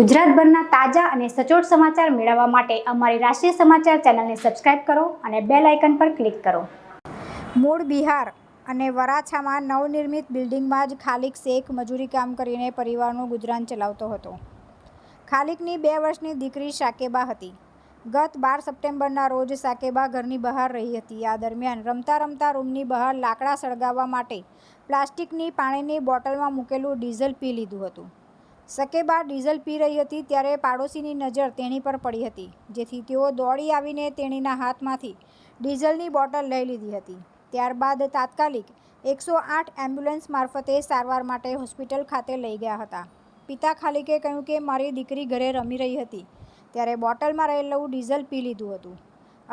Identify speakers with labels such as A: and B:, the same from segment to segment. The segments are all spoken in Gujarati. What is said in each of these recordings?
A: ગુજરાતભરના તાજા અને સચોટ સમાચાર મેળવવા માટે અમારી રાષ્ટ્રીય સમાચાર ચેનલને સબસ્ક્રાઇબ કરો અને બેલ આઇકન પર ક્લિક કરો મૂળ બિહાર અને વરાછામાં નવનિર્મિત બિલ્ડિંગમાં જ ખાલિક શેખ મજૂરી કામ કરીને પરિવારનું ગુજરાન ચલાવતો હતો ખાલિકની બે વર્ષની દીકરી શાકેબા હતી ગત બાર સપ્ટેમ્બરના રોજ શાકેબા ઘરની બહાર રહી હતી આ દરમિયાન રમતા રમતા રૂમની બહાર લાકડા સળગાવવા માટે પ્લાસ્ટિકની પાણીની બોટલમાં મૂકેલું ડીઝલ પી લીધું હતું સકેબા ડીઝલ પી રહી હતી ત્યારે પાડોશીની નજર તેણી પર પડી હતી જેથી તેઓ દોડી આવીને તેણીના હાથમાંથી ડીઝલની બોટલ લઈ લીધી હતી ત્યારબાદ તાત્કાલિક એકસો આઠ એમ્બ્યુલન્સ મારફતે સારવાર માટે હોસ્પિટલ ખાતે લઈ ગયા હતા પિતા ખાલિકે કહ્યું કે મારી દીકરી ઘરે રમી રહી હતી ત્યારે બોટલમાં રહેલું ડીઝલ પી લીધું હતું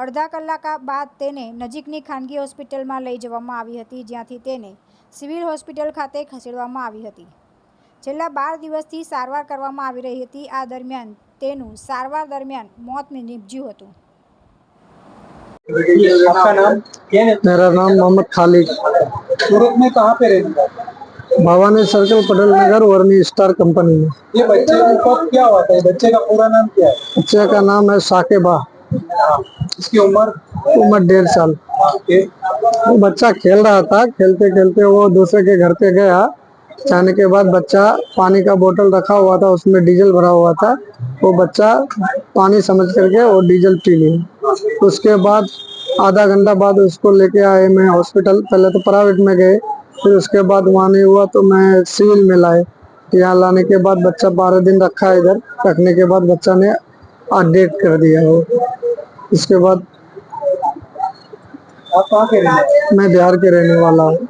A: અડધા કલાક બાદ તેને નજીકની ખાનગી હોસ્પિટલમાં લઈ જવામાં આવી હતી જ્યાંથી તેને સિવિલ હોસ્પિટલ ખાતે ખસેડવામાં આવી હતી કેલા 12 દિવસથી સારવાર કરવામાં આવી રહી હતી આ દરમિયાન તેનું સારવાર દરમિયાન મોત ની નિપજ્યું હતું.
B: તમારું
C: નામ કેને? મેરા નામ મોહમ્મદ ખાલિક.
B: સુરતની ક્યાં પે રહેતા? મવાને સર્કલ પટેલ નગર
C: ઓરની સ્ટાર કંપનીમાં. એ ભાઈજી તો શું થા આ બચ્ચે કા પૂરા નામ ક્યા
B: હે? અચ્છા કા નામ હે
C: સાકેબા. હા. ઇસકી
B: ઉમર ઉમર 1.5
C: સાલ. કે
B: એ બચ્ચા ખેલ રહા થા khelte khelte wo dusre ke ghar te gaya. जाने के बाद बच्चा पानी का बोतल रखा हुआ था उसमें डीजल भरा हुआ था वो बच्चा पानी समझ करके वो डीजल पी लिया उसके बाद आधा घंटा बाद उसको लेके आए मैं हॉस्पिटल पहले तो प्राइवेट में गए फिर उसके बाद वहाँ नहीं हुआ तो मैं सिविल में लाए यहाँ लाने के बाद बच्चा बारह दिन रखा इधर रखने के बाद बच्चा ने अपडेट कर दिया हो इसके बाद
C: आप कहाँ के रहने
B: मैं बिहार के रहने वाला हूँ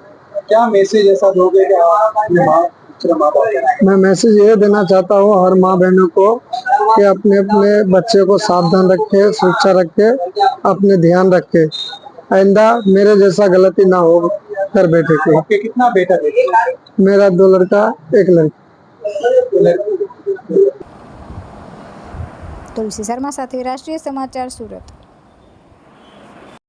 C: क्या मैसेज ऐसा दोगे मैं
B: मैसेज ये देना चाहता हूँ हर माँ बहनों को कि अपने अपने बच्चे को सावधान रखे सुरक्षा रखे अपने ध्यान रखे आइंदा मेरे जैसा गलती ना हो कर बेटे को
C: कितना बेटा बेटा
B: मेरा दो लड़का एक लड़की
A: तुलसी शर्मा साथी राष्ट्रीय समाचार सूरत